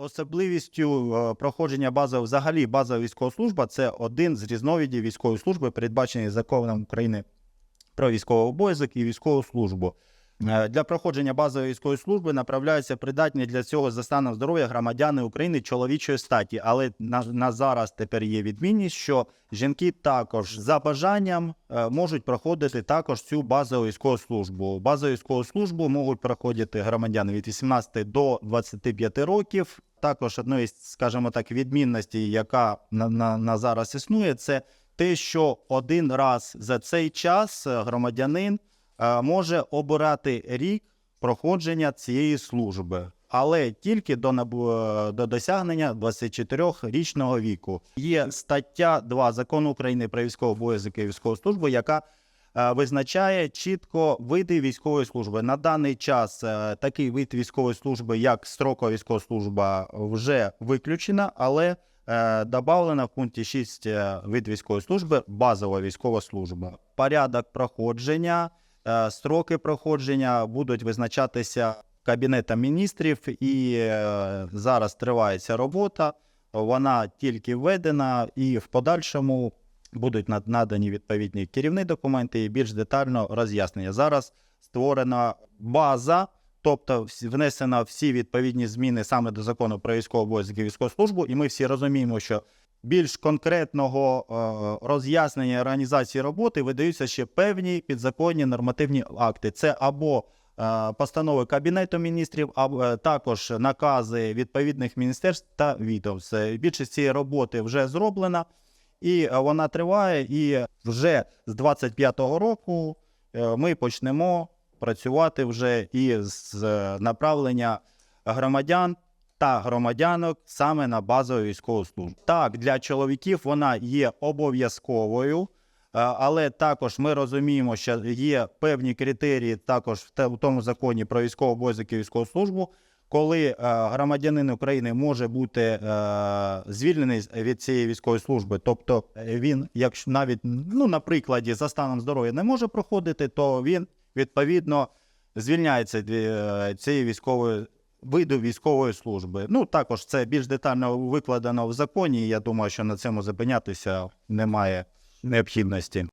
Особливістю е, проходження базової, взагалі базова військова служба це один з різновидів військової служби, передбачений законом України про військовий обов'язок і військову службу. Е, Для проходження базової військової служби направляються придатні для цього за станом здоров'я громадяни України чоловічої статі. Але на, на зараз тепер є відмінність, що жінки також за бажанням е, можуть проходити також цю базову військову службу. Базову військову службу можуть проходити громадяни від 18 до 25 років. Також одною з, скажімо так, відмінностей, яка на, на, на зараз існує, це те, що один раз за цей час е, громадянин е, може обирати рік проходження цієї служби, але тільки до, е, до досягнення 24-річного віку. Є стаття 2 закону України про військовий обов'язок і військову службу, яка визначає чітко види військової служби. На даний час е, такий вид військової служби, як строкова військова служба, вже виключена, але е, добавлена в пункті 6 е, вид військової служби базова військова служба. Порядок проходження, е, строки проходження будуть визначатися Кабінетом міністрів, і е, зараз триває ця робота. Вона тільки введена, і в подальшому будуть надані відповідні керівні документи і більш детально роз'яснення. Зараз створена база, тобто внесено всі відповідні зміни саме до закону про військовий обов'язок і військову службу, і ми всі розуміємо, що більш конкретного е, роз'яснення організації роботи видаються ще певні підзаконні нормативні акти. Це або е, постанови Кабінету міністрів, а е, також накази відповідних міністерств та відомств. Більшість цієї роботи вже зроблена, і е, вона триває. І вже з 25-го року е, ми почнемо працювати вже і з е, направлення громадян та громадянок саме на базову військову службу. Так, для чоловіків вона є обов'язковою. Але також ми розуміємо, що є певні критерії також в тому законі про військовий обов'язок і військову службу, коли е, громадянин України може бути е, звільнений від цієї військової служби. Тобто е, він, якщо навіть ну, на прикладі за станом здоров'я не може проходити, то він відповідно звільняється від цієї військової виду військової служби. Ну також це більш детально викладено в законі. Я думаю, що на цьому зупинятися немає необхідності.